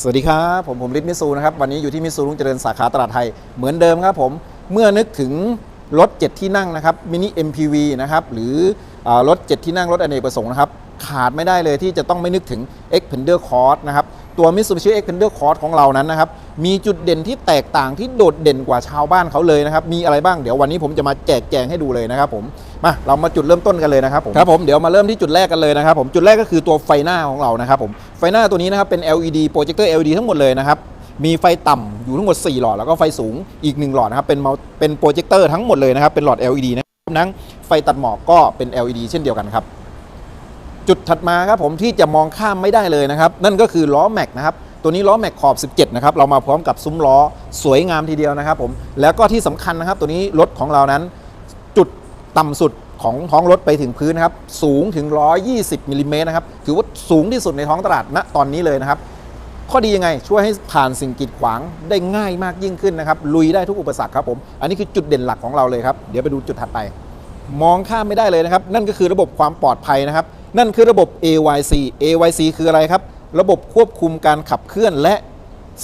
สวัสดีครับ ผมผมฤทธิ์มิตซูนะครับวันนี้อยู่ที่มิตซูรุ่งเจริญสาขาตลาดไทยเหมือนเดิมครับผมเมื่อนึกถึงรถ 7 ที่นั่งนะครับมินิ MPV นะครับหรืออารถ 7 ที่นั่งรถอเนกประสงค์นะครับขาดไม่ได้เลยที่จะต้องไม่นึกถึง Xpander Cross นะครับตัว Mitsubishi Xpander Cross ของเรานั้นนะครับมีจุดเด่นที่แตกต่างที่โดดเด่นกว่าชาวบ้านเขาเลยนะครับมีอะไรบ้างเดี๋ยววันนี้ผมจะมาแจกแจงให้ดูเลยนะครับผมมาเรามาจุดเริ่มต้นกันเลยนะครับผมครับผมเดี๋ยวมาเริ่มที่จุดแรกกันเลยนะครับผมจุดแรกก็คือตัวไฟหน้าของเรานะครับผม ไฟหน้าตัวนี้นะครับเป็น LED โปรเจคเตอร์ LED ทั้งหมดเลยนะครับ มีไฟต่ำอยู่ทั้งหมด 4 หลอด แล้วก็ไฟสูงอีก 1 หลอดนะครับ เป็นเป็นโปรเจคเตอร์ทั้งหมดเลยนะครับ เป็นหลอด LED นะครับนั้นไฟตัดหมอกก็เป็น LED เช่นเดียวกันครับจุดถัดมาครับผมที่จะมองข้ามไม่ได้เลยนะครับ นั่นก็คือล้อแม็กนะครับตัวนี้ล้อแม็กขอบ 17 นะครับ เรามาพร้อมกับซุ้มล้อสวยงามทีเดียวนะครับผมแล้วก็ที่สำคัญนะครับ ตัวนี้รถของเรานั้น จุดต่ำสุด ของท้องรถไปถึงพื้นนะครับ สูงถึง 120มิลลิเมตรนะครับ ถือว่าสูงที่สุดในท้องตลาดณตอนนี้เลยนะครับ ข้อดียังไงช่วยให้ผ่านสิ่งกีดขวางได้ง่ายมากยิ่งขึ้นนะครับ ลุยได้ทุกอุปสรรคครับผม อันนี้คือจุดเด่นหลักของเราเลยครับ เดี๋ยวไปดูจุดถัดไป มองข้ามไม่ได้เลยนะครับ นั่นก็คือระบบความปลอดภัยนะครับ นั่นคือระบบ AYC AYC คืออะไรครับ ระบบควบคุมการขับเคลื่อนและ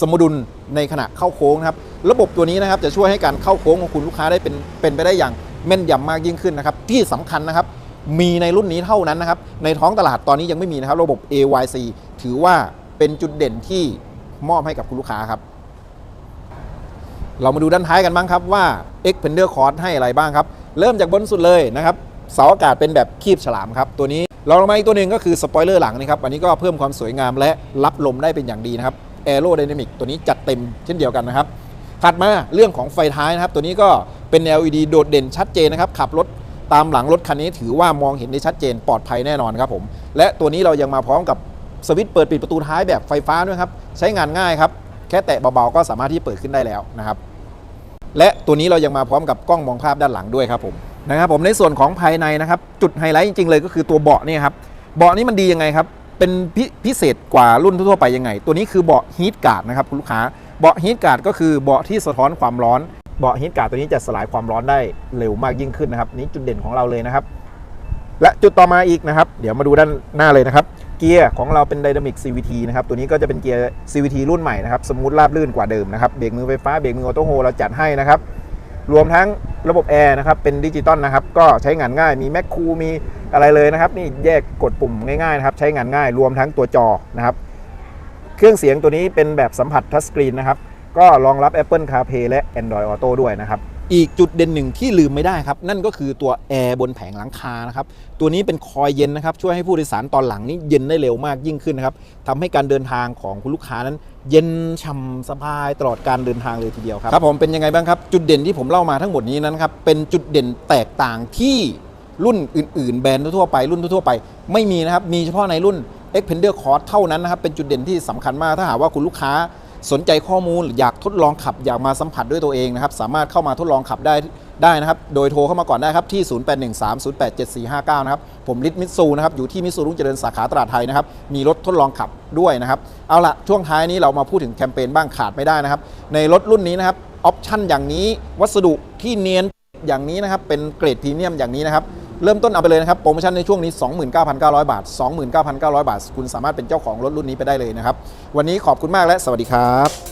สมดุลในขณะเข้าโค้งนะครับ ระบบตัวนี้นะครับจะช่วยให้การเข้าโค้งของคุณลูกค้าได้เป็นเป็นไปได้อย่าง แม่นยำมากยิ่งขึ้นนะครับ ที่สำคัญนะครับ มีในรุ่นนี้เท่านั้นนะครับ ในท้องตลาดตอนนี้ยังไม่มีนะครับ ระบบ AYC ถือว่าเป็นจุดเด่นที่มอบให้กับคุณลูกค้าครับ เรามาดูด้านท้ายกันบ้างครับว่า Xpander Cross ให้อะไรบ้างครับ เริ่มจากบนสุดเลยนะครับเสาอากาศเป็นแบบคีบฉลามครับ ตัวนี้เราลงมาอีกตัวหนึ่งก็คือสปอยเลอร์หลังนะครับอันนี้ก็เพิ่มความสวยงามและรับลมได้เป็นอย่างดีนะครับ Aerodynamic ตัวนี้จัดเต็มเช่นเดียวกันนะครับถัดมาเรื่องของไฟท้ายนะครับ ตัวนี้ก็ เป็น LED โดดเด่นชัดเจนนะครับ ขับรถตามหลังรถคันนี้ถือว่ามองเห็นได้ชัดเจนปลอดภัยแน่นอนครับผม และตัวนี้เรายังมาพร้อมกับสวิตช์เปิดปิดประตูท้ายแบบไฟฟ้าด้วยครับ ใช้งานง่ายครับ แค่แตะเบาๆก็สามารถที่เปิดขึ้นได้แล้วนะครับ และตัวนี้เรายังมาพร้อมกับกล้องมองภาพด้านหลังด้วยครับผมนะครับผมในส่วนของภายในนะครับ จุดไฮไลท์จริงๆเลยก็คือตัวเบาะนี่ครับเบาะนี้มันดียังไงครับเป็นพิพิเศษกว่ารุ่นทั่วไปยังไง ตัวนี้คือเบาะฮีทการ์ดนะครับคุณลูกค้าเบาะฮีทการ์ดก็คือเบาะที่สะท้อนความร้อน เบาะฮีทการ์ดตัวนี้จะสลายความร้อนได้เร็วมากยิ่งขึ้นนะครับนี่จุดเด่นของเราเลยนะครับ และจุดต่อมาอีกนะครับ เดี๋ยวมาดูด้านหน้าเลยนะครับ เกียร์ของเราเป็น Dynamic CVT นะครับ ตัวนี้ก็จะเป็นเกียร์ CVT รุ่นใหม่นะครับสมูทราบลื่นกว่าเดิมนะครับเบรกมือไฟฟ้าเบรกมือออโต้โฮเราจัดให้นะครับรวมทั้งระบบแอร์นะครับเป็นดิจิตอลนะครับก็ใช้งานง่ายมีแมคคูมีอะไรเลยนะครับนี่แยกกดปุ่มง่ายๆนะครับใช้งานง่าย รวมทั้งตัวจอนะครับ เครื่องเสียงตัวนี้เป็นแบบสัมผัสทัชสกรีนนะครับ ก็รองรับ Apple CarPlay และ Android Auto ด้วยนะครับ อีกจุดเด่นหนึ่งที่ลืมไม่ได้ครับ นั่นก็คือตัวแอร์บนแผงหลังคานะครับ ตัวนี้เป็นคอยเย็นนะครับ ช่วยให้ผู้โดยสารตอนหลังนี้เย็นได้เร็วมากยิ่งขึ้นนะครับทำให้การเดินทางของคุณลูกค้านั้น เย็นช่ำสบายตลอดการเดินทางเลยทีเดียวครับครับผมเป็นยังไงบ้างครับ จุดเด่นที่ผมเล่ามาทั้งหมดนี้นั้นครับเป็นจุดเด่นแตกต่างที่รุ่นอื่น ๆ แบรนด์ทั่วไปรุ่นทั่วไป ไม่มีนะครับมีเฉพาะในรุ่น Xpander Cross เท่านั้นนะครับเป็นจุดเด่นที่สำคัญมากถ้าหากว่าคุณลูกค้า สนใจข้อมูลหรืออยากทดลองขับอยากมาสัมผัสด้วยตัวเองนะครับ สามารถเข้ามาทดลองขับได้ได้นะครับ โดยโทรเข้ามาก่อนได้ครับที่ 0813087459 นะครับ ผมลิทมิตซูนะครับ อยู่ที่มิตซูรุ่งเจริญสาขาตลาดไทยนะครับ มีรถทดลองขับด้วยนะครับ เอาละช่วงท้ายนี้เรามาพูดถึงแคมเปญบ้างขาดไม่ได้นะครับ ในรถรุ่นนี้นะครับ ออปชั่นอย่างนี้ วัสดุที่เนียนอย่างนี้นะครับ เป็นเกรดพรีเมียมอย่างนี้นะครับ เริ่มต้นเอาไปเลยนะครับโปรโมชั่นในช่วงนี้ 29,900 บาท 29,900 บาท คุณสามารถเป็นเจ้าของรถรุ่นนี้ไปได้เลยนะครับ วันนี้ขอบคุณมากและสวัสดีครับ